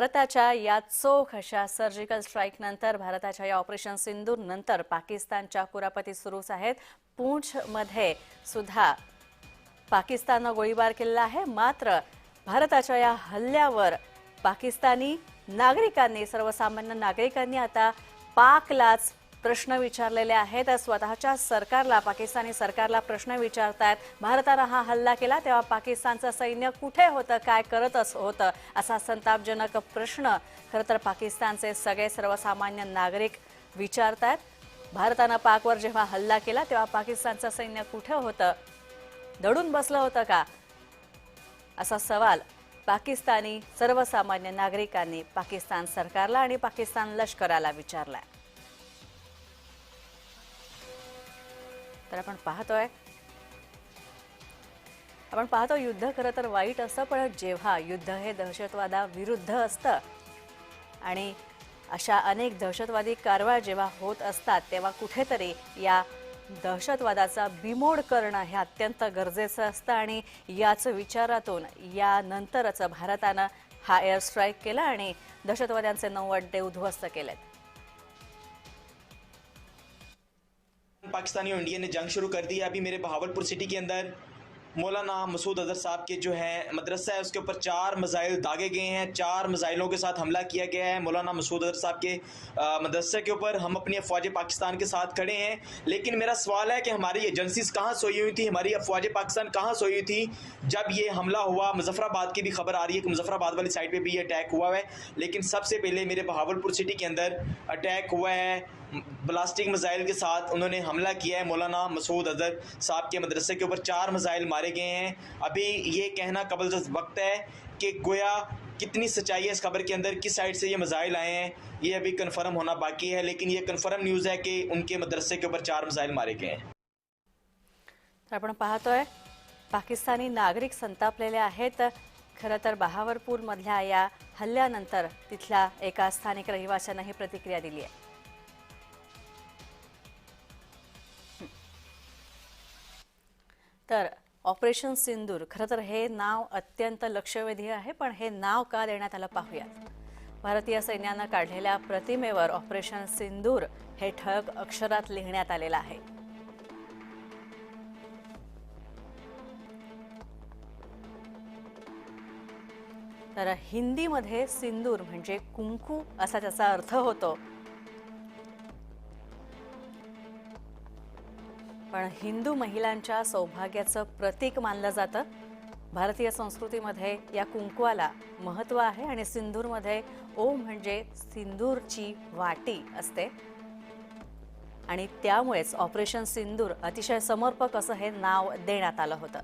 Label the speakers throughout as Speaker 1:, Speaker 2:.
Speaker 1: भारताच्या या चोख अशा सर्जिकल स्ट्राईक नंतर भारताच्या या ऑपरेशन सिंदूर नंतर पाकिस्तानच्या कुरापती सुरूच आहेत. पूंछमध्ये सुद्धा पाकिस्ताननं गोळीबार केलेला आहे. मात्र भारताच्या या हल्ल्यावर पाकिस्तानी नागरिकांनी सर्वसामान्य नागरिकांनी आता पाकलाच प्रश्न विचारलेले आहेत. स्वतःच्या सरकारला पाकिस्तानी सरकारला प्रश्न विचारतायत. भारतानं हा हल्ला केला तेव्हा पाकिस्तानचं सैन्य कुठे होतं काय करत अस- होतं असा संतापजनक प्रश्न. खरं तर पाकिस्तानचे सगळे सर्वसामान्य नागरिक विचारतायत. भारतानं पाकवर जेव्हा हल्ला केला तेव्हा पाकिस्तानचं सैन्य कुठे होतं? दडून बसलं होतं का? असा सवाल पाकिस्तानी सर्वसामान्य नागरिकांनी पाकिस्तान सरकारला आणि पाकिस्तान लष्कराला विचारलाय. तर आपण पाहतोय. आपण पाहतो युद्ध खरं तर वाईट असतं पण जेव्हा युद्ध हे दहशतवादाविरुद्ध असतं आणि अशा अनेक दहशतवादी कारवाया जेव्हा होत असतात तेव्हा कुठेतरी या दहशतवादाचा बिमोड करणं हे अत्यंत गरजेचं असतं आणि याच विचारातून यानंतरच भारतानं हा एअर स्ट्राईक केला आणि दहशतवाद्यांचे नऊ अड्डे उद्ध्वस्त केलेत.
Speaker 2: پاکستانی اور انڈیا نے جنگ شروع کر دی ہے۔ ابھی میرے بہاول پور سٹی کے اندر مولانا مسعود اظہر صاحب کے جو ہیں مدرسہ ہے، اس کے اوپر چار مزائل داغے گئے ہیں۔ چار مزائلوں کے ساتھ حملہ کیا گیا ہے۔ مولانا مسعود اظہر صاحب کے مدرسہ کے اوپر ہم اپنی افواج پاکستان کے ساتھ کھڑے ہیں۔ لیکن میرا سوال ہے کہ ہماری ایجنسیز کہاں سوئی ہوئی تھی ہماری افواج پاکستان کہاں سوئی ہوئی تھی جب یہ حملہ ہوا مظفر آباد کی بھی خبر آ رہی ہے کہ مظفر آباد والی سائڈ پہ بھی یہ اٹیک ہوا ہے۔ لیکن سب سے پہلے میرے بہاول پور سٹی کے اندر اٹیک ہوا ہے۔ ब्लास्टिक मिसाइल के साथ उन्होंने हमला किया है। मौलाना मसूद अजहर साहब के मदरसे के ऊपर चार मिसाइल मारे गए हैं। अभी ये कहना कबल वक्त है कि गोया कितनी सच्चाई है इस खबर के अंदर, किस साइड से ये मिसाइल आए हैं, ये अभी कन्फर्म होना बाकी है, लेकिन ये कन्फर्म न्यूज़ है कि उनके मदरसे के ऊपर चार मिसाइल मारे गए हैं।
Speaker 1: आपण पाहतोय, पाकिस्तानी नागरिक संतापलेले आहेत. खरं बहावरपूरमधल्या या हल्ल्यानंतर तिथल्या एका स्थानिक रहिवाशानं ही प्रतिक्रिया दिली आहे. तर ऑपरेशन सिंदूर खरं तर हे नाव अत्यंत लक्षवेधी आहे पण हे नाव का देण्यात आलं पाहूयात. भारतीय सैन्यानं काढलेल्या प्रतिमेवर ऑपरेशन सिंदूर हे ठळक अक्षरात लिहिण्यात आलेलं आहे. तर हिंदीमध्ये सिंदूर म्हणजे कुंकू असा त्याचा अर्थ होतो. पण हिंदू महिलांच्या सौभाग्याचं प्रतीक मानलं जातं. भारतीय संस्कृतीमध्ये या कुंकवाला महत्त्व आहे आणि सिंदूरमध्ये ओ म्हणजे सिंदूरची वाटी असते. आणि त्यामुळेच ऑपरेशन सिंदूर अतिशय समर्पक असं हे नाव देण्यात आलं होतं.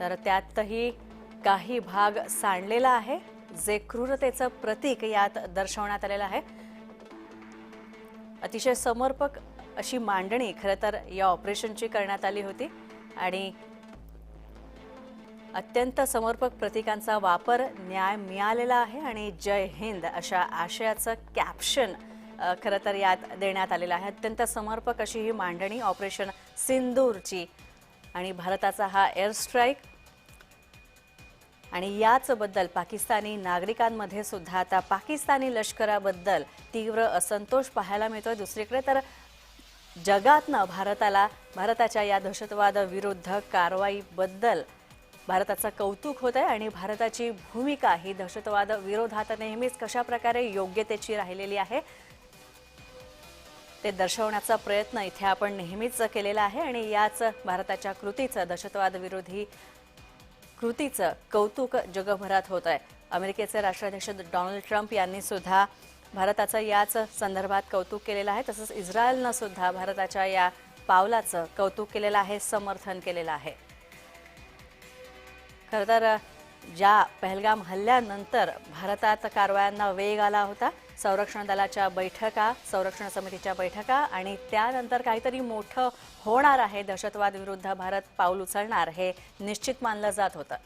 Speaker 1: तर त्यातही काही भाग सांडलेला आहे. जे क्रूरतेचं प्रतीक यात दर्शवण्यात आलेलं आहे. अतिशय समर्पक अशी मांडणी खरं तर या ऑपरेशनची करण्यात आली होती आणि अत्यंत समर्पक प्रतीकांचा वापर न्याय मिळालेला आहे आणि जय हिंद अशा आशयाचं कॅप्शन खरं तर यात देण्यात आलेलं आहे. अत्यंत समर्पक अशी ही मांडणी ऑपरेशन सिंदूरची आणि भारताचा हा एअर स्ट्राईक आणि याचबद्दल पाकिस्तानी नागरिकांमध्ये सुद्धा आता पाकिस्तानी लष्कराबद्दल तीव्र असंतोष पाहायला मिळतोय. दुसरीकडे तर जगातनं भारताला भारताच्या या दहशतवाद विरुद्ध कारवाईबद्दल भारताचं कौतुक होत आहे आणि भारताची भूमिका ही दहशतवाद विरोधात नेहमीच कशा प्रकारे योग्यतेची राहिलेली आहे ते दर्शवण्याचा प्रयत्न इथे आपण नेहमीच केलेला आहे आणि याच भारताच्या कृतीचं दहशतवादविरोधी कृतीचं कौतुक जगभरात होत आहे. अमेरिकेचे राष्ट्राध्यक्ष डोनाल्ड ट्रम्प यांनी सुद्धा भारताचं याच संदर्भात कौतुक केलेलं आहे तसंच इस्रायलनं सुद्धा भारताच्या या पावलाचं कौतुक केलेलं आहे समर्थन केलेलं आहे. खरं तर ज्या पहलगाम हल्ल्यानंतर भारतात कारवायांना वेग आला होता संरक्षण दलाच्या बैठका संरक्षण समितीच्या बैठका आणि त्यानंतर काहीतरी मोठं होणार आहे दहशतवाद विरुद्ध भारत पाऊल उचलणार हे निश्चित मानलं जात होतं.